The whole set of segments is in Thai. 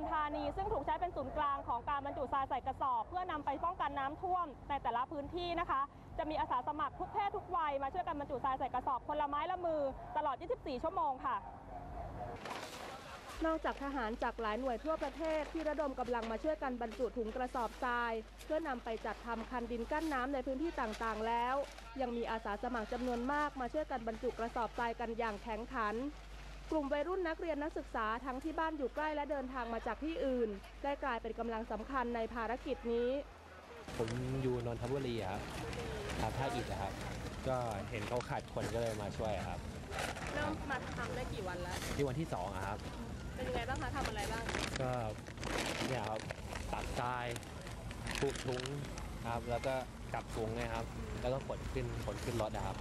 มธานี ซึ่งถูกใช้เป็นศูนย์กลางของการบรรจุทรายใส่กระสอบ เพื่อนำไปป้องกันน้ำท่วมในแต่ละพื้นที่นะคะ จะมีอาสาสมัครทุกเพศทุกวัยมาช่วยกันบรรจุทรายใส่กระสอบคนละไม้ละมือ ตลอด 24 ชั่วโมงค่ะนอกจากทหารจากหลายหน่วยทั่วประเทศที่ระดมกำลังมาช่วยกันบรรจุถุงกระสอบทราย เพื่อนำไปจัดทำคันดินกั้นน้ำในพื้นที่ต่างๆแล้ว ยังมีอาสาสมัครจำนวนมากมาช่วยกันบรรจุกระสอบทรายกันอย่างแข็งขัน กลุ่มวัยรุ่นนักเรียนนักศึกษาทั้งที่บ้านอยู่ใกล้และเดินทางมาจากที่อื่น ได้กลายเป็นกำลังสำคัญในภารกิจนี้ ผมอยู่นนทบุรีครับครับท่าอิฐนะครับ ก็เห็นเขาขาดคนก็เลยมาช่วยครับ เริ่มมาทำได้กี่วันแล้ว ที่วันที่สองอะครับ เป็นยังไงบ้างคะทำอะไรบ้าง ก็เนี่ยครับตักทรายผูกถุงครับ แล้วก็กลับถุงเนะครับ แล้วก็ขนขึ้นขนขึ้นรถนะครับ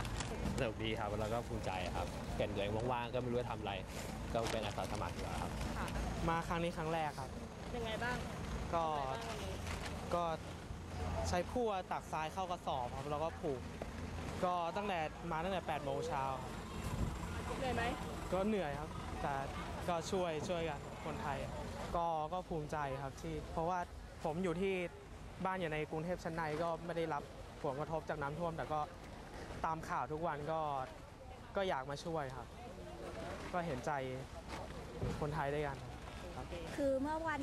สนุกดีครับแล้วก็ภูมิใจครับเห็นตัวเองว่างๆก็ไม่รู้จะทำอะไร ก็เป็นอาสาสมัครดีกว่าครับค่ะมาครั้งนี้ครั้งแรกครับ ยังไงบ้างก็ทำอะไรบ้างวันนี้ก็ใช้พั่วตักทรายเข้ากระสอบครับแล้วก็ผูก ก็ตั้งแต่มาตั้งแต่8โมงเช้าครับเหนื่อยไหมก็เหนื่อยครับแต่ก็ช่วยช่วยกันคนไทย ก็ก็ภูมิใจครับที่ เพราะว่าผมอยู่ที่บ้านอยู่ในกรุงเทพชั้นในก็ไม่ได้รับผลกระทบจากน้ำท่วม แต่ก็ ตามข่าวทุกวันก็ก็อยากมาช่วยครับ ก็เห็นใจคนไทยด้วยกันคือเมื่อวัน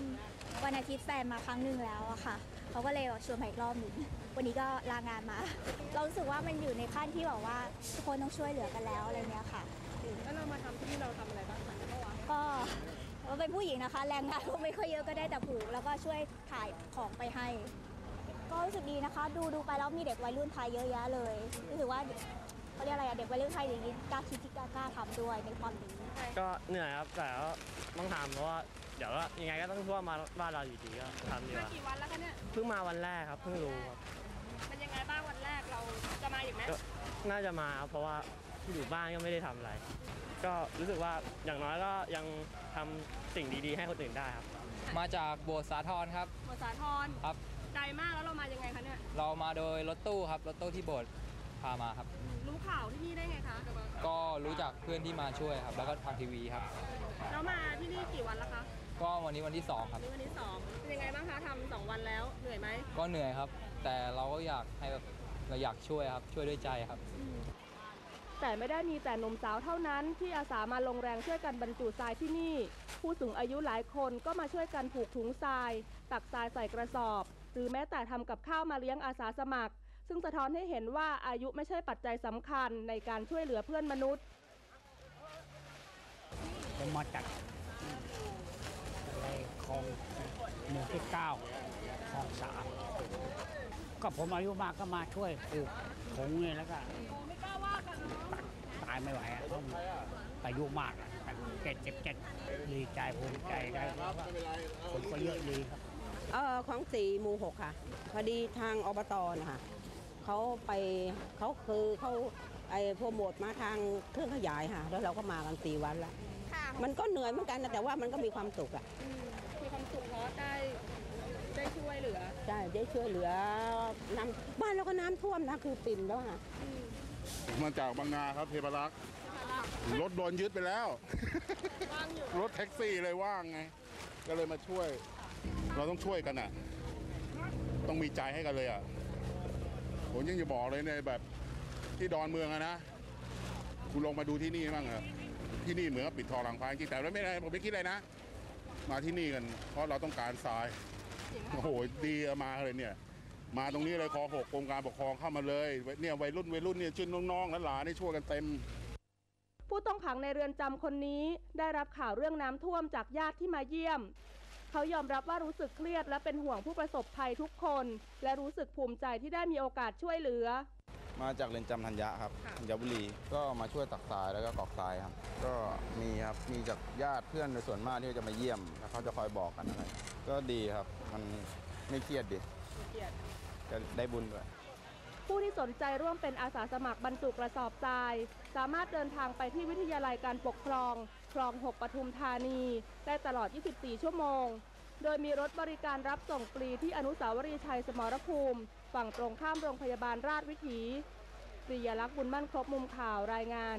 วันอาทิตย์แฟนมาครั้งหนึ่งแล้วอะค่ะเขาก็เลยชวนมาอีกรอบหนึ่งวันนี้ก็ลางานมา เรารู้สึกว่ามันอยู่ในขั้นที่แบบว่าทุกคนต้องช่วยเหลือกันแล้วอะไรเนี้ยค่ะ แล้วเรามาทำที่นี่เราทำอะไรบ้างคะเมื่อวานก็เราเป็นผู้หญิงนะคะ แรงงานก็ไม่ค่อยเยอะก็ได้แต่ผูกแล้วก็ช่วยถ่ายของไปให้ ก็รู้สึกดีนะคะ ดูดูไปแล้วมีเด็กวัยรุ่นไทยเยอะแยะเลยรู้สึกว่าเขาเรียกอะไรอะเด็กวัยรุ่นไทยอย่างนี้กล้าคิดที่กล้ากล้าทำด้วยในความดีก็เหนื่อยครับแต่ก็ต้องทำเพราะว่าเดี๋ยวก็ยังไงก็ต้องท่วมมาบ้านเราอยู่ดีก็ทำดีกมาว่ากี่วันแล้วคะเนี่ยเพิ่งมาวันแรกครับเพิ่งรู้ครับเป็นยังไงบ้างวันแรกเราจะมาอีกไหมก็น่าจะมาครับเพราะว่าอยู่บ้านก็ไม่ได้ทำอะไร ก็รู้สึกว่าอย่างน้อยก็ยังทำสิ่งดีๆ ให้คนอื่นได้ครับ มาจากโบสถ์สาทรครับหมดสาทรครับ ไกลมากแล้วเรามายังไงคะเนี่ย เรามาโดยรถตู้ครับรถตู้ที่โบสถ์พามาครับ รู้ข่าวที่นี่ได้ไงคะก็รู้จักเพื่อนที่มาช่วยครับ แล้วก็ทางทีวีครับ แล้วมาที่นี่กี่วันแล้วคะก็วันนี้วันที่2ครับ นี่วันที่สองเป็นยังไงบ้างคะทำสองวันแล้วเหนื่อยไหมก็เหนื่อยครับ แต่เราก็อยากให้แบบเราอยากช่วยครับ ช่วยด้วยใจครับ แต่ไม่ได้มีแต่หนุ่มสาวเท่านั้นที่อาสามาลงแรงช่วยกันบรรจุทรายที่นี่ ผู้สูงอายุหลายคนก็มาช่วยกันผูกถุงทราย ตักทรายใส่กระสอบ หรือแม้แต่ทำกับข้าวมาเลี้ยงอาสาสมัคร ซึ่งสะท้อนให้เห็นว่าอายุไม่ใช่ปัจจัยสำคัญในการช่วยเหลือเพื่อนมนุษย์ผมมาจากในคลองหมู่ที่เก้าคลองสามก็ผมอายุมากก็มาช่วยปลูกผงเนี่ยแล้วก็ตายไม่ไหวอะต้องอายุมากอะเจ็ดเจ็ดเจ็ดดีใจภูมิใจได้คนก็เยอะดีครับ เออของสี่หมู่หกค่ะ พอดีทางอบตนะคะเขาไปเขาคือเขาไอ้โปรโมทมาทางเครื่องขยายค่ะ แล้วเราก็มากันสี่วันละมันก็เหนื่อยเหมือนกันนะแต่ว่ามันก็มีความสุขอะมีความสุขเพราะได้ได้ช่วยเหลือใช่ได้ช่วยเหลือน้ำบ้านเราก็น้ำท่วมนะคือปิ่มแล้วค่ะ มาจากบางนาครับเทพรักษ์รถโดนยึดไปแล้ว ว่างอยู่ รถแท็กซี่เลยว่างไง ก็เลยมาช่วย เราต้องช่วยกันอะ ต้องมีใจให้กันเลยอะผมยังจะบอกเลยในแบบที่ดอนเมืองอะนะคุณลงมาดูที่นี่บ้างอะที่นี่เหมือนกับปิดทองหลังพางจริงแต่ไม่ได้ผมไม่คิดเลยนะ มาที่นี่กัน เพราะเราต้องการทรายโอ้โหดีอะมาเลยเนี่ย มาตรงนี้เลยคอหกกรมการปกครองเข้ามาเลยเนี่ยวัยรุ่นวัยรุ่นเนี่ยชื่นน้องๆหลานนี่ช่วยกันเต็ม ผู้ต้องขังในเรือนจำคนนี้ได้รับข่าวเรื่องน้ำท่วมจากญาติที่มาเยี่ยม เขายอมรับว่ารู้สึกเครียดและเป็นห่วงผู้ประสบภัยทุกคน และรู้สึกภูมิใจที่ได้มีโอกาสช่วยเหลือ มาจากเรือนจำธัญญะครับธัญบุรีก็มาช่วยตักทรายแล้วก็กรอกทรายครับ ก็มีครับมีจากญาติเพื่อนในส่วนมากที่จะมาเยี่ยมแล้วเขาจะคอยบอกกันอะไรก็ดีครับ มันไม่เครียดดิจะได้บุญด้วย ผู้ที่สนใจร่วมเป็นอาสาสมัครบรรจุกระสอบทราย สามารถเดินทางไปที่วิทยาลัยการปกครอง คลอง 6 ปทุมธานี ได้ตลอด 24 ชั่วโมง โดยมีรถบริการรับส่งฟรีที่อนุสาวรีย์ชัยสมรภูมิ ฝั่งตรงข้ามโรงพยาบาลราชวิถีปริยลักษณ์บุญมั่นครบมุมข่าวรายงาน